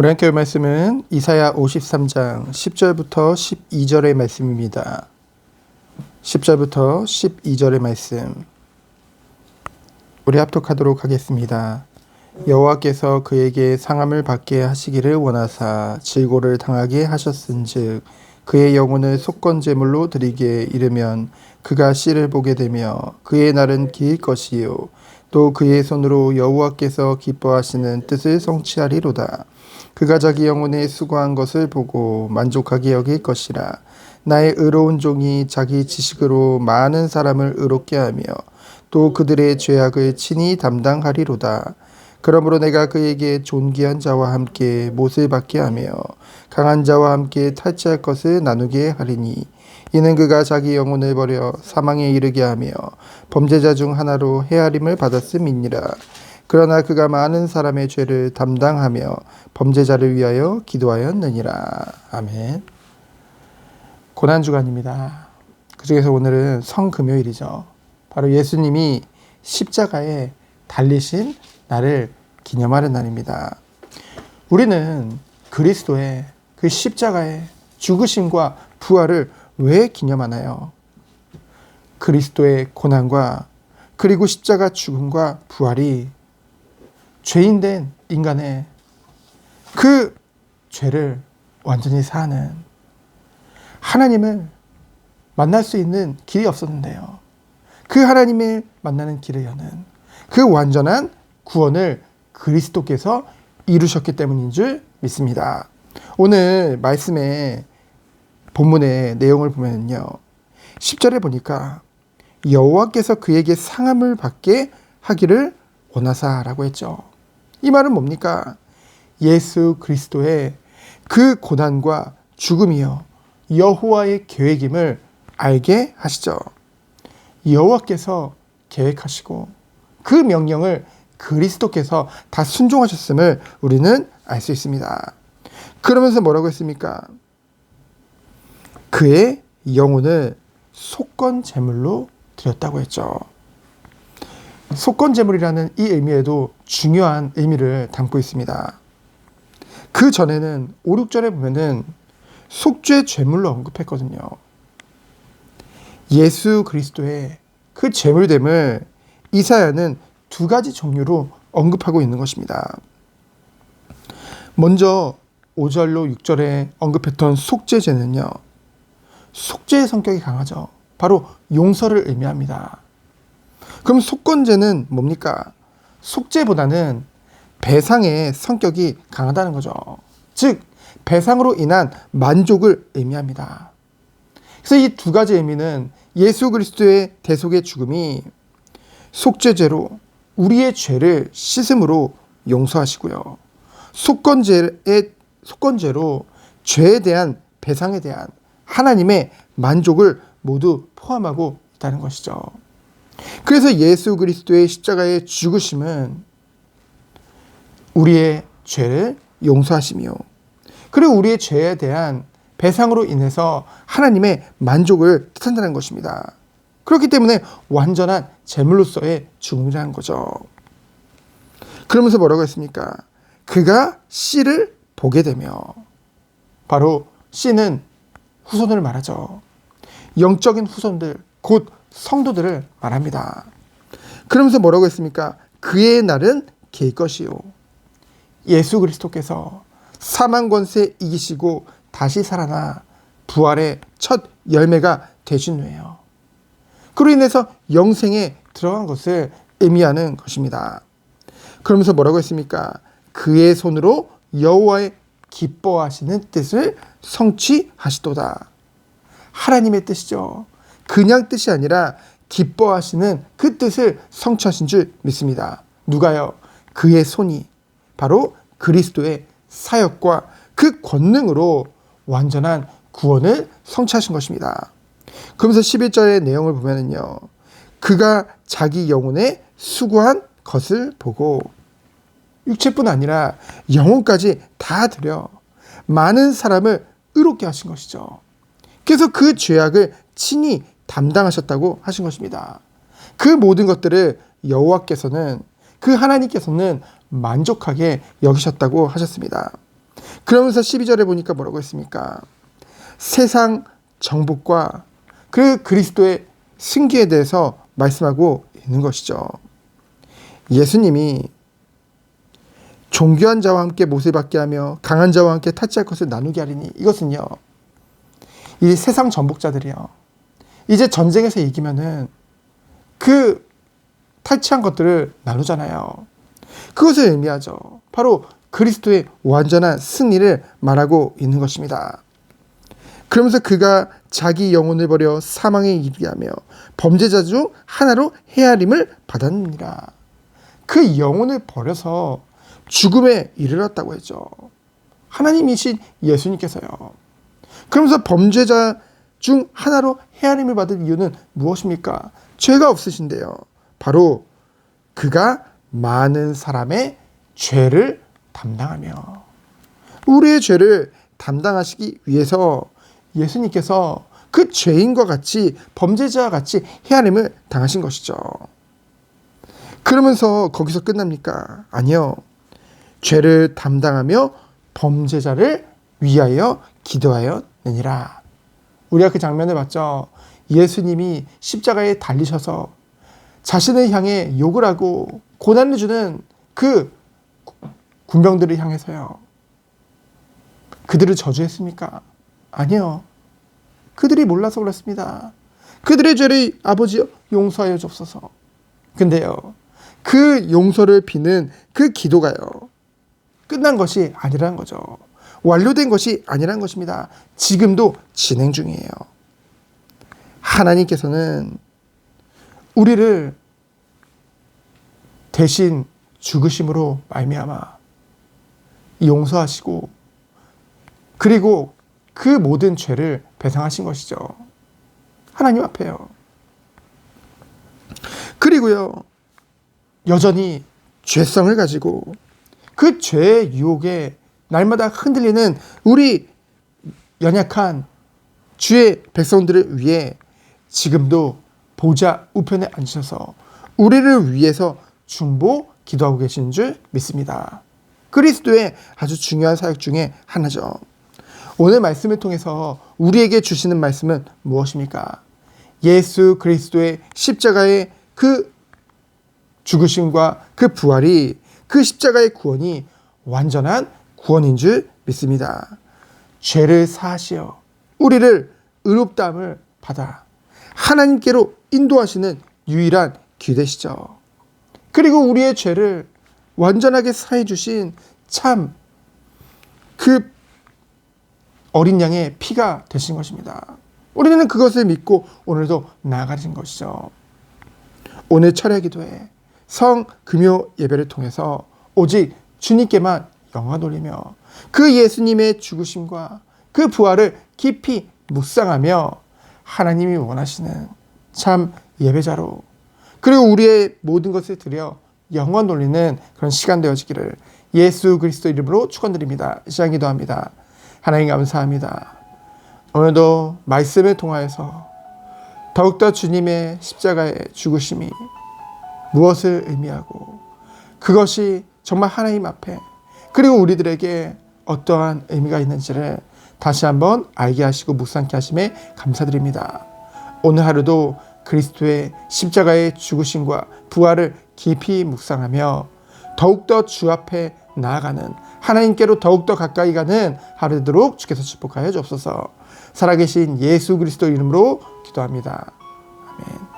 우리 함께 할 말씀은 이사야 53장 10절부터 12절의 말씀입니다. 10절부터 12절의 말씀. 우리 합독하도록 하겠습니다. 여호와께서 그에게 상함을 받게 하시기를 원하사 질고를 당하게 하셨은즉 그의 영혼을 속건 제물로 드리게 이르면 그가 씨를 보게 되며 그의 날은 길 것이요 또 그의 손으로 여호와께서 기뻐하시는 뜻을 성취하리로다. 그가 자기 영혼에 수고한 것을 보고 만족하게 여길 것이라. 나의 의로운 종이 자기 지식으로 많은 사람을 의롭게 하며 또 그들의 죄악을 친히 담당하리로다. 그러므로 내가 그에게 존귀한 자와 함께 못을 받게 하며 강한 자와 함께 탈취할 것을 나누게 하리니 이는 그가 자기 영혼을 버려 사망에 이르게 하며 범죄자 중 하나로 헤아림을 받았음이니라. 그러나 그가 많은 사람의 죄를 담당하며 범죄자를 위하여 기도하였느니라. 아멘. 고난 주간입니다. 그 중에서 오늘은 성금요일이죠. 바로 예수님이 십자가에 달리신 날을 기념하는 날입니다. 우리는 그리스도의 그 십자가의 죽으심과 부활을 왜 기념하나요? 그리스도의 고난과 그리고 십자가 죽음과 부활이 죄인된 인간의 그 죄를 완전히 사하는 하나님을 만날 수 있는 길이 없었는데요. 그 하나님을 만나는 길을 여는 그 완전한 구원을 그리스도께서 이루셨기 때문인 줄 믿습니다. 오늘 말씀의 본문의 내용을 보면요. 10절에 보니까 여호와께서 그에게 상함을 받게 하기를 원하사라고 했죠. 이 말은 뭡니까? 예수 그리스도의 그 고난과 죽음이요 여호와의 계획임을 알게 하시죠. 여호와께서 계획하시고 그 명령을 그리스도께서 다 순종하셨음을 우리는 알 수 있습니다. 그러면서 뭐라고 했습니까? 그의 영혼을 속건 제물로 드렸다고 했죠. 속건 제물이라는 이 의미에도 중요한 의미를 담고 있습니다. 그 전에는 5, 6절에 보면은 속죄 제물로 언급했거든요. 예수 그리스도의 그 제물됨을 이사야는 두 가지 종류로 언급하고 있는 것입니다. 먼저 5절로 6절에 언급했던 속죄제는요. 속죄의 성격이 강하죠. 바로 용서를 의미합니다. 그럼 속건제는 뭡니까? 속죄보다는 배상의 성격이 강하다는 거죠. 즉, 배상으로 인한 만족을 의미합니다. 그래서 이 두 가지 의미는 예수 그리스도의 대속의 죽음이 속죄제로 우리의 죄를 씻음으로 용서하시고요. 속건제의 속건제로 죄에 대한 배상에 대한 하나님의 만족을 모두 포함하고 있다는 것이죠. 그래서 예수 그리스도의 십자가의 죽으심은 우리의 죄를 용서하시며 그리고 우리의 죄에 대한 배상으로 인해서 하나님의 만족을 뜻한다는 것입니다. 그렇기 때문에 완전한 제물로서의 죽음이라는 거죠. 그러면서 뭐라고 했습니까? 그가 씨를 보게 되며 바로 씨는 후손을 말하죠. 영적인 후손들, 곧 성도들을 말합니다. 그러면서 뭐라고 했습니까? 그의 날은 길 것이요. 예수 그리스도께서 사망 권세 이기시고 다시 살아나 부활의 첫 열매가 되신 후에요. 그로 인해서 영생에 들어간 것을 의미하는 것입니다. 그러면서 뭐라고 했습니까? 그의 손으로 여호와의 기뻐하시는 뜻을 성취하시도다. 하나님의 뜻이죠. 그냥 뜻이 아니라 기뻐하시는 그 뜻을 성취하신 줄 믿습니다. 누가요? 그의 손이 바로 그리스도의 사역과 그 권능으로 완전한 구원을 성취하신 것입니다. 그러면서 11절의 내용을 보면은요. 그가 자기 영혼에 수고한 것을 보고 육체뿐 아니라 영혼까지 다 들여 많은 사람을 의롭게 하신 것이죠. 그래서 그 죄악을 친히 담당하셨다고 하신 것입니다. 그 모든 것들을 여호와께서는 그 하나님께서는 만족하게 여기셨다고 하셨습니다. 그러면서 12절에 보니까 뭐라고 했습니까? 세상 정복과 그 그리스도의 승기에 대해서 말씀하고 있는 것이죠. 예수님이 종교한 자와 함께 못을 받게 하며 강한 자와 함께 타치할 것을 나누게 하리니 이것은요. 이 세상 정복자들이요. 이제 전쟁에서 이기면은 그 탈취한 것들을 나누잖아요. 그것을 의미하죠. 바로 그리스도의 완전한 승리를 말하고 있는 것입니다. 그러면서 그가 자기 영혼을 버려 사망에 이르게 하며 범죄자 중 하나로 헤아림을 받았느니라. 그 영혼을 버려서 죽음에 이르렀다고 했죠. 하나님이신 예수님께서요. 그러면서 범죄자 중 하나로 헤아림을 받은 이유는 무엇입니까? 죄가 없으신데요. 바로 그가 많은 사람의 죄를 담당하며 우리의 죄를 담당하시기 위해서 예수님께서 그 죄인과 같이 범죄자와 같이 헤아림을 당하신 것이죠. 그러면서 거기서 끝납니까? 아니요. 죄를 담당하며 범죄자를 위하여 기도하였느니라. 우리가 그 장면을 봤죠. 예수님이 십자가에 달리셔서 자신을 향해 욕을 하고 고난을 주는 그 군병들을 향해서요. 그들을 저주했습니까? 아니요. 그들이 몰라서 그렇습니다. 그들의 죄를 아버지 용서하여 줍소서. 근데요. 그 용서를 비는 그 기도가요. 끝난 것이 아니라는 거죠. 완료된 것이 아니라는 것입니다. 지금도 진행 중이에요. 하나님께서는 우리를 대신 죽으심으로 말미암아 용서하시고 그리고 그 모든 죄를 배상하신 것이죠. 하나님 앞에요. 그리고요. 여전히 죄성을 가지고 그 죄의 유혹에 날마다 흔들리는 우리 연약한 주의 백성들을 위해 지금도 보좌 우편에 앉으셔서 우리를 위해서 중보 기도하고 계신 줄 믿습니다. 그리스도의 아주 중요한 사역 중에 하나죠. 오늘 말씀을 통해서 우리에게 주시는 말씀은 무엇입니까? 예수 그리스도의 십자가의 그 죽으심과 그 부활이 그 십자가의 구원이 완전한 구원인 줄 믿습니다. 죄를 사하시어 우리를 의롭다함을 받아 하나님께로 인도하시는 유일한 기대시죠. 그리고 우리의 죄를 완전하게 사해 주신 참 그 어린 양의 피가 되신 것입니다. 우리는 그것을 믿고 오늘도 나아가신 것이죠. 오늘 철야 기도에 성 금요 예배를 통해서 오직 주님께만 영화 돌리며 그 예수님의 죽으심과 그 부활을 깊이 묵상하며 하나님이 원하시는 참 예배자로 그리고 우리의 모든 것을 드려 영원 돌리는 그런 시간 되어지기를 예수 그리스도 이름으로 축원드립니다. 시간 기도합니다. 하나님 감사합니다. 오늘도 말씀을 통하여서 더욱더 주님의 십자가의 죽으심이 무엇을 의미하고 그것이 정말 하나님 앞에 그리고 우리들에게 어떠한 의미가 있는지를 다시 한번 알게 하시고 묵상케 하심에 감사드립니다. 오늘 하루도 그리스도의 십자가의 죽으심과 부활을 깊이 묵상하며 더욱더 주 앞에 나아가는 하나님께로 더욱더 가까이 가는 하루 되도록 주께서 축복하여 주옵소서 살아계신 예수 그리스도 이름으로 기도합니다. 아멘.